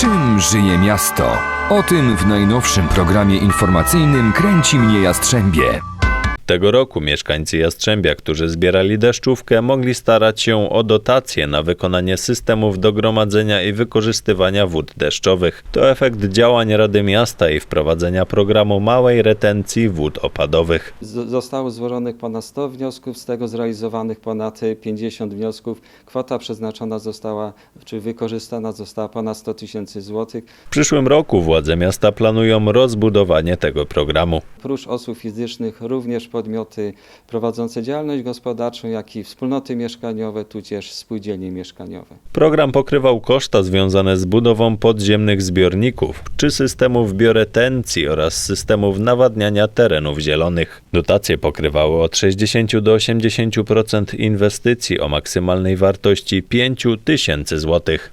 Czym żyje miasto? O tym w najnowszym programie informacyjnym Kręci mnie Jastrzębie. Tego roku mieszkańcy Jastrzębia, którzy zbierali deszczówkę, mogli starać się o dotacje na wykonanie systemów do gromadzenia i wykorzystywania wód deszczowych. To efekt działań Rady Miasta i wprowadzenia programu małej retencji wód opadowych. Zostało złożonych ponad 100 wniosków, z tego zrealizowanych ponad y, 50 wniosków. Kwota przeznaczona została, czy wykorzystana została ponad 100 tysięcy złotych. W przyszłym roku władze miasta planują rozbudowanie tego programu. Prócz osób fizycznych również podmioty prowadzące działalność gospodarczą, jak i wspólnoty mieszkaniowe, tudzież spółdzielnie mieszkaniowe. Program pokrywał koszta związane z budową podziemnych zbiorników czy systemów bioretencji oraz systemów nawadniania terenów zielonych. Dotacje pokrywały od 60 do 80% inwestycji o maksymalnej wartości 5 tysięcy złotych.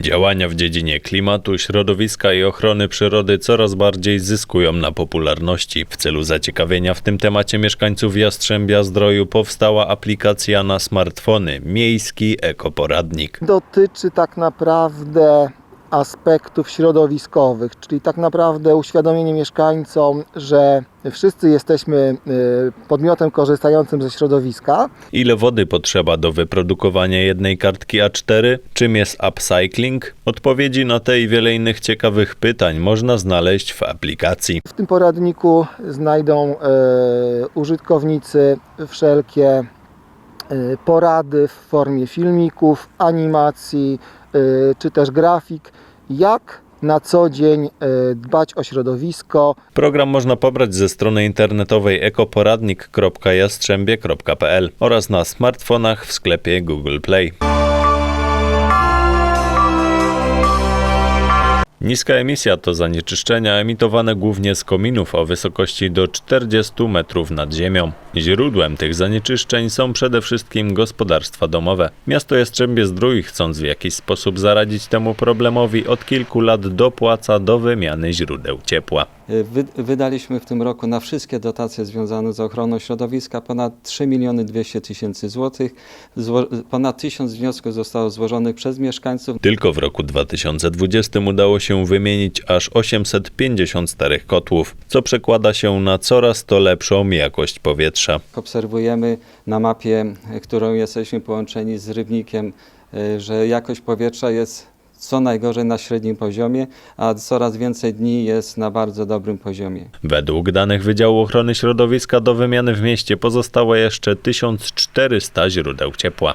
Działania w dziedzinie klimatu, środowiska i ochrony przyrody coraz bardziej zyskują na popularności. W celu zaciekawienia w tym temacie mieszkańców Jastrzębia Zdroju powstała aplikacja na smartfony Miejski Ekoporadnik. dotyczy tak naprawdę aspektów środowiskowych, czyli tak naprawdę uświadomienie mieszkańcom, że wszyscy jesteśmy y, podmiotem korzystającym ze środowiska. Ile wody potrzeba do wyprodukowania jednej kartki A4? Czym jest upcycling? Odpowiedzi na te i wiele innych ciekawych pytań można znaleźć w aplikacji. W tym poradniku znajdą y, użytkownicy wszelkie y, porady w formie filmików, animacji czy też grafik, jak na co dzień y, dbać o środowisko, Program można pobrać ze strony internetowej ekoporadnik.jastrzębie.pl oraz na smartfonach w sklepie Google Play. Niska emisja to zanieczyszczenia emitowane głównie z kominów o wysokości do 40 metrów nad ziemią. Źródłem tych zanieczyszczeń są przede wszystkim gospodarstwa domowe. Miasto Jastrzębie Zdrój, chcąc w jakiś sposób zaradzić temu problemowi, od kilku lat dopłaca do wymiany źródeł ciepła. Wy, wydaliśmy w tym roku na wszystkie dotacje związane z ochroną środowiska ponad 3 miliony 200 tysięcy złotych. Zło, ponad 1000 wniosków zostało złożonych przez mieszkańców. Tylko w roku 2020 udało się wymienić aż 850 starych kotłów, co przekłada się na coraz to lepszą jakość powietrza. Obserwujemy na mapie, y, którą jesteśmy połączeni z Rybnikiem, y, że jakość powietrza jest co najgorzej na średnim poziomie, a coraz więcej dni jest na bardzo dobrym poziomie. Według danych Wydziału Ochrony Środowiska do wymiany w mieście pozostało jeszcze 1400 źródeł ciepła.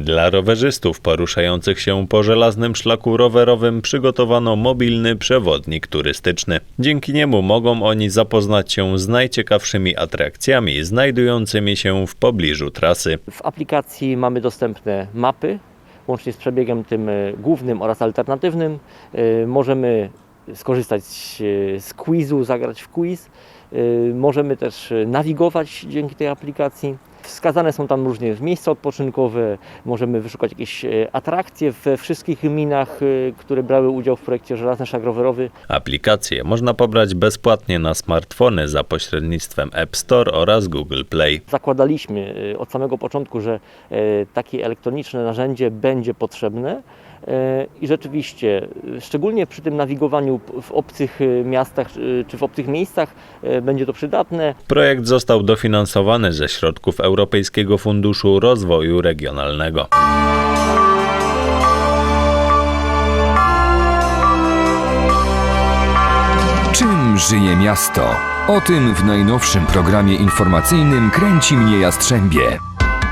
Dla rowerzystów poruszających się po żelaznym szlaku rowerowym przygotowano mobilny przewodnik turystyczny. Dzięki niemu mogą oni zapoznać się z najciekawszymi atrakcjami znajdującymi się w pobliżu trasy. W aplikacji mamy dostępne mapy, łącznie z przebiegiem tym e, głównym oraz alternatywnym. E, Możemy skorzystać e, z quizu, zagrać w quiz. Możemy też nawigować dzięki tej aplikacji. Wskazane są tam różnie miejsca odpoczynkowe, możemy wyszukać jakieś e, atrakcje we wszystkich gminach, e, które brały udział w projekcie Żelazny Szlak Rowerowy. Aplikację można pobrać bezpłatnie na smartfony za pośrednictwem App Store oraz Google Play. Zakładaliśmy e, od samego początku, że takie elektroniczne narzędzie będzie potrzebne i rzeczywiście, szczególnie przy tym nawigowaniu w obcych e, miastach e, czy w obcych miejscach e, będzie to przydatne. Projekt został dofinansowany ze środków Europejskiego Funduszu Rozwoju Regionalnego. Czym żyje miasto? O tym w najnowszym programie informacyjnym Kręci mnie Jastrzębie.